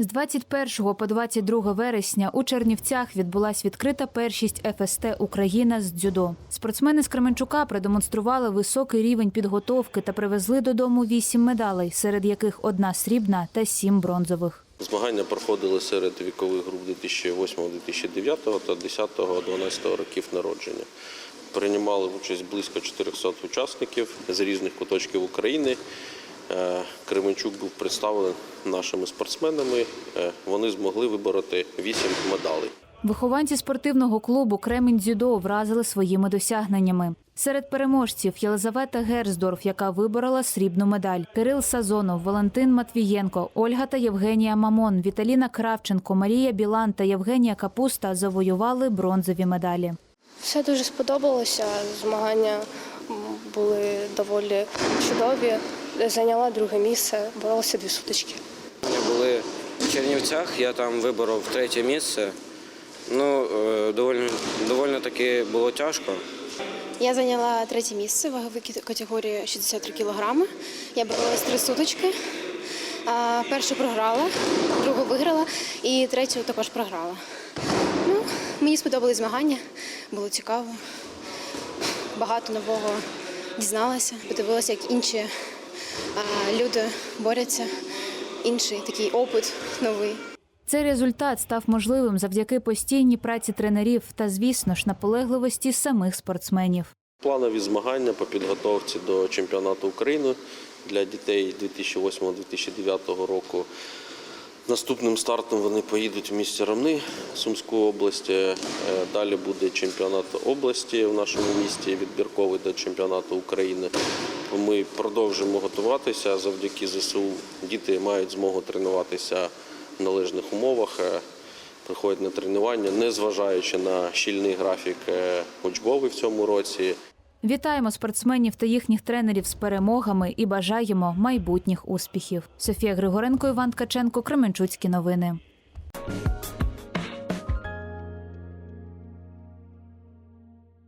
З 21 по 22 вересня у Чернівцях відбулась відкрита першість ФСТ Україна з дзюдо. Спортсмени з Кременчука продемонстрували високий рівень підготовки та привезли додому вісім медалей, серед яких одна срібна та сім бронзових. Змагання проходили серед вікових груп 2008, 2009 та 10-12 років народження. Приймали участь близько 400 учасників з різних куточків України. Е, Кременчук був представлений нашими спортсменами. Е, Вони змогли вибороти 8 медалей. Вихованці спортивного клубу Кремінь дзюдо вразили своїми досягненнями. Серед переможців Єлизавета Герздорф, яка виборола срібну медаль, Кирил Сазонов, Валентин Матвієнко, Ольга та Євгенія Мамон, Віталіна Кравченко, Марія Білан та Євгенія Капуста завоювали бронзові медалі. Все дуже сподобалося. Змагання були доволі чудові. Зайняла друге місце, боролися дві сутички. Ми були в Чернівцях, я там виборов третє місце. Ну, е, доволі, доволі таки було тяжко. Я зайняла третє місце в ваговій категорії 63 кілограми. Я боролась три сутички. Першу програла, другу виграла і третю також програла. Ну, мені сподобались змагання, було цікаво. Багато нового дізналася, подивилася, як інші люди борються, інший такий опит новий. Цей результат став можливим завдяки постійній праці тренерів та, звісно ж, наполегливості самих спортсменів. Планові змагання по підготовці до чемпіонату України для дітей 2008-2009 року. Наступним стартом вони поїдуть в місті Ромни Сумської області. Е, Далі буде чемпіонат області в нашому місті, відбірковий до чемпіонату України. Ми продовжимо готуватися завдяки ЗСУ. Діти мають змогу тренуватися в належних умовах, е, приходять на тренування, незважаючи на щільний графік е, учбовий в цьому році. Вітаємо спортсменів та їхніх тренерів з перемогами і бажаємо майбутніх успіхів. Софія Григоренко, Іван Ткаченко, Кременчуцькі новини.